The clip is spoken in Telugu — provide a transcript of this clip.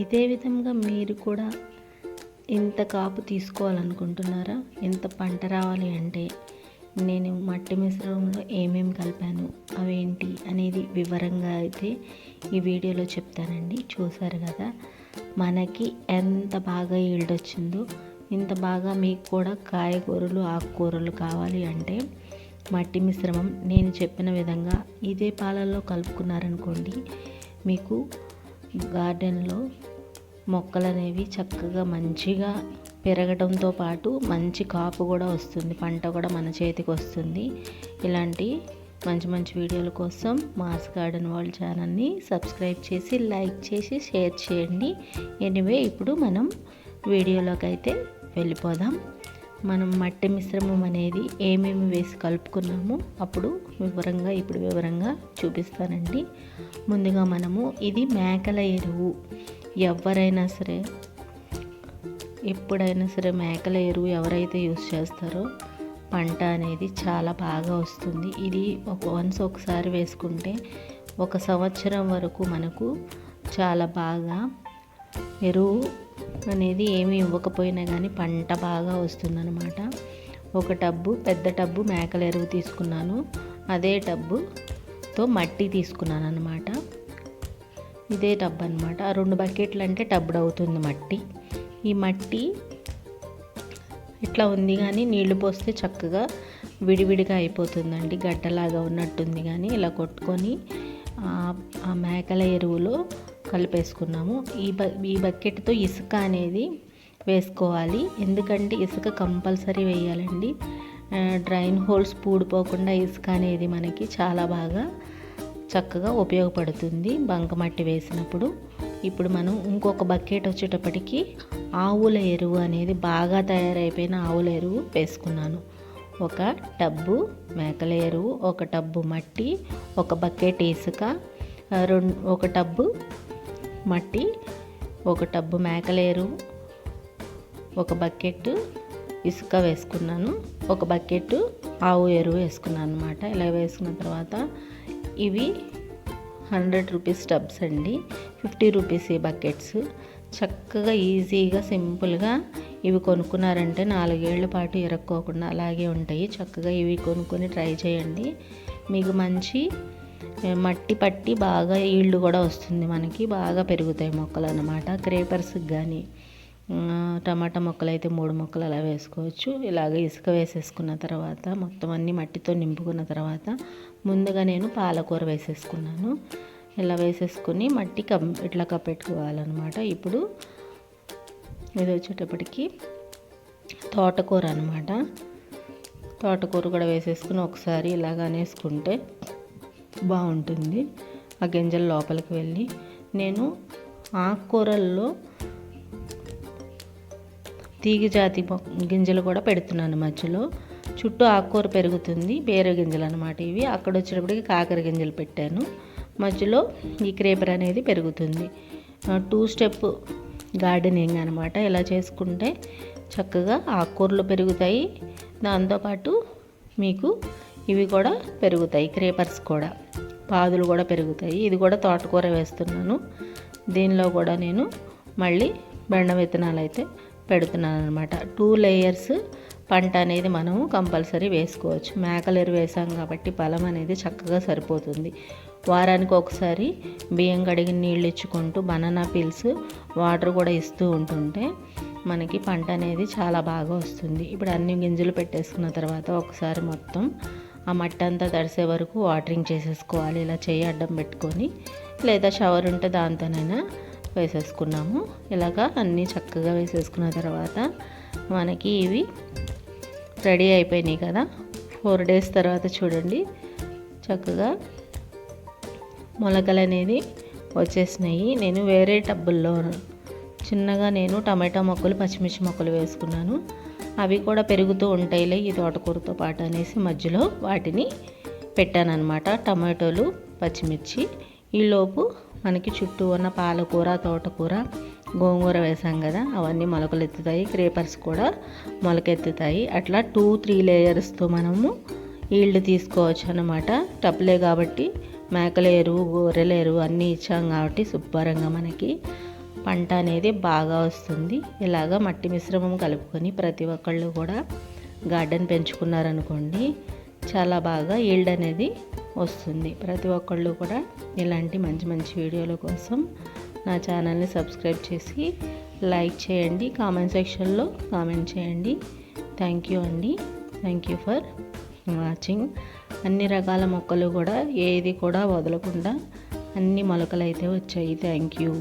ఇదే విధంగా మీరు కూడా ఇంత కాపు తీసుకోవాలనుకుంటున్నారా? ఎంత పంట రావాలి అంటే నేను మట్టి మిశ్రమంలో ఏమేమి కలిపాను అవేంటి అనేది వివరంగా అయితే ఈ వీడియోలో చెప్తానండి. చూసారు కదా మనకి ఎంత బాగా ఈల్డ్ వచ్చిందో ఇంత బాగా మీకు కూడా కాయగూరలు ఆకుకూరలు కావాలి అంటే మట్టి మిశ్రమం నేను చెప్పిన విధంగా ఇదే పాలల్లో కలుపుకున్నారనుకోండి మీకు గార్డెన్లో మొక్కలు అనేవి చక్కగా మంచిగా పెరగడంతో పాటు మంచి కాపు కూడా వస్తుంది పంట కూడా మన చేతికి వస్తుంది. ఇలాంటి మంచి మంచి వీడియోల కోసం మాస్ గార్డెన్ వరల్డ్ ఛానల్ని సబ్స్క్రైబ్ చేసి లైక్ చేసి షేర్ చేయండి. ఎనివే ఇప్పుడు మనం వీడియోలోకి అయితే వెళ్ళిపోదాం. మనం మట్టి మిశ్రమం అనేది ఏమేమి వేసి కలుపుకున్నామో అప్పుడు వివరంగా ఇప్పుడు వివరంగా చూపిస్తానండి. ముందుగా మనము ఇది మేకల ఎరువు. ఎవరైనా సరే ఎప్పుడైనా సరే మేకల ఎరువు ఎవరైతే యూస్ చేస్తారో పంట అనేది చాలా బాగా వస్తుంది. ఇది ఒక వన్స్ ఒకసారి వేసుకుంటే ఒక సంవత్సరం వరకు మనకు చాలా బాగా ఎరువు అనేది ఏమి ఇవ్వకపోయినా కానీ పంట బాగా వస్తుందన్నమాట. ఒక టబ్బు పెద్ద టబ్బు మేకల ఎరువు తీసుకున్నాను. అదే టబ్బుతో మట్టి తీసుకున్నాను అనమాట ఇదే టబ్ అనమాట రెండు బకెట్లు అంటే టబ్బుడు అవుతుంది మట్టి. ఈ మట్టి ఇట్లా ఉంది కానీ నీళ్ళు పోస్తే చక్కగా విడివిడిగా అయిపోతుందండి. గడ్డలాగా ఉన్నట్టుంది కానీ ఇలా కొట్టుకొని ఆ మేకల ఎరువులో కలిపేసుకున్నాము. ఈ బ ఈ బకెట్తో ఇసుక అనేది వేసుకోవాలి. ఎందుకంటే ఇసుక కంపల్సరీ వేయాలండి. డ్రైన్ హోల్స్ పూడిపోకుండా ఇసుక అనేది మనకి చాలా బాగా చక్కగా ఉపయోగపడుతుంది బంకమట్టి వేసినప్పుడు. ఇప్పుడు మనం ఇంకొక బకెట్ వచ్చేటప్పటికి ఆవుల ఎరువు అనేది బాగా తయారైపోయిన ఆవుల ఎరువు వేసుకున్నాను. ఒక టబ్బు మేకల ఎరువు ఒక టబ్బు మట్టి ఒక బకెట్ ఇసుక రెండు ఒక టబ్బు మట్టి ఒక టబ్బు మేకల ఎరువు ఒక బకెట్ ఇసుక వేసుకున్నాను. ఒక బకెట్ ఆవు ఎరువు వేసుకున్నాను అనమాట ఇలా వేసుకున్న తర్వాత ఇవి హండ్రెడ్ రూపీస్ టబ్స్ అండి. ఫిఫ్టీ రూపీస్ ఈ బకెట్స్. చక్కగా ఈజీగా సింపుల్గా ఇవి కొనుక్కున్నారంటే నాలుగేళ్ళ పాటు ఇరక్కోకుండా అలాగే ఉంటాయి. చక్కగా ఇవి కొనుక్కొని ట్రై చేయండి. మీకు మంచి మట్టి పట్టి బాగా ఈల్డ్ కూడా వస్తుంది మనకి బాగా పెరుగుతాయి మొక్కలు అన్నమాట. క్రేపర్స్కి కానీ టమాటా మొక్కలు అయితే మూడు మొక్కలు అలా వేసుకోవచ్చు. ఇలాగ ఇసుక వేసేసుకున్న తర్వాత మొత్తం అన్ని మట్టితో నింపుకున్న తర్వాత ముందుగా నేను పాలకూర వేసేసుకున్నాను. ఇలా వేసేసుకుని మట్టి కప్ ఇట్లా కప్పెట్టుకోవాలన్నమాట. ఇప్పుడు ఇది వచ్చేటప్పటికి తోటకూర అనమాట తోటకూర కూడా వేసేసుకుని ఒకసారి ఇలాగ అనేసుకుంటే బాగుంటుంది. ఆ గింజలు లోపలికి వెళ్ళి నేను ఆకుకూరల్లో తీగ జాతి గింజలు కూడా పెడుతున్నాను మధ్యలో. చుట్టూ ఆకుకూర పెరుగుతుంది బేర గింజలు అనమాట ఇవి. అక్కడ వచ్చేటప్పటికి కాకర గింజలు పెట్టాను. మధ్యలో ఈ క్రేపర్ అనేది పెరుగుతుంది. టూ స్టెప్ గార్డెనింగ్ అనమాట ఇలా చేసుకుంటే చక్కగా ఆకుకూరలు పెరుగుతాయి. దాంతోపాటు మీకు ఇవి కూడా పెరుగుతాయి క్రేపర్స్ కూడా. పాదులు కూడా పెరుగుతాయి. ఇది కూడా తోటకూర వేస్తున్నాను. దీనిలో కూడా నేను మళ్ళీ బెండ విత్తనాలు అయితే పెడుతున్నాను అనమాట టూ లేయర్స్ పంట అనేది మనము కంపల్సరీ వేసుకోవచ్చు. మేకలు ఎరువు వేసాం కాబట్టి బలం అనేది చక్కగా సరిపోతుంది. వారానికి ఒకసారి బియ్యం కడిగి నీళ్ళు ఇచ్చుకుంటూ బనానా పీల్స్ వాటర్ కూడా ఇస్తూ ఉంటుంటే మనకి పంట అనేది చాలా బాగా వస్తుంది. ఇప్పుడు అన్ని గింజలు పెట్టేసుకున్న తర్వాత ఒకసారి మొత్తం ఆ మట్టి అంతా తడిసే వరకు వాటరింగ్ చేసేసుకోవాలి. ఇలా చేయి అడ్డం పెట్టుకొని లేదా షవర్ ఉంటే దాంతోనైనా వేసేసుకున్నాము. ఇలాగా అన్నీ చక్కగా వేసేసుకున్న తర్వాత మనకి ఇవి రెడీ అయిపోయినాయి కదా. ఫోర్ డేస్ తర్వాత చూడండి. చక్కగా మొలకలు అనేది వచ్చేసినాయి. నేను వేరే టబ్బుల్లో చిన్నగా నేను టమాటా మొక్కలు పచ్చిమిర్చి మొక్కలు వేసుకున్నాను. అవి కూడా పెరుగుతూ ఉంటాయిలే ఈ తోటకూరతో పాటు అనేసి మధ్యలో వాటిని పెట్టానన్నమాట. టమాటోలు పచ్చిమిర్చి ఈలోపు మనకి చుట్టూ ఉన్న పాలకూర తోటకూర గోంగూర వేసాం కదా అవన్నీ మొలకలు ఎత్తుతాయి క్రేపర్స్ కూడా మొలకెత్తుతాయి. అట్లా టూ త్రీ లేయర్స్తో మనము ఈల్డ్ తీసుకోవచ్చు అనమాట టప్లే కాబట్టి మేకల ఎరువు గొర్రెల ఎరువు అన్నీ ఇచ్చాం కాబట్టి శుభ్రంగా మనకి పంట అనేది బాగా వస్తుంది. ఇలాగ మట్టి మిశ్రమం కలుపుకొని ప్రతి ఒక్కళ్ళు కూడా గార్డెన్ పెంచుకున్నారనుకోండి చాలా బాగా ఈల్డ్ అనేది వస్తుంది. ప్రతి ఒక్కళ్ళు కూడా ఇలాంటి మంచి మంచి వీడియోల కోసం నా ఛానల్ని సబ్స్క్రైబ్ చేసి లైక్ చేయండి. కామెంట్ సెక్షన్లో కామెంట్ చేయండి. థ్యాంక్ యూ అండి. Thank you for watching. అన్ని రకాల మొక్కలు కూడా ఏది కూడా వదలకుండా అన్ని మొలకలు అయితే వచ్చాయి. Thank you.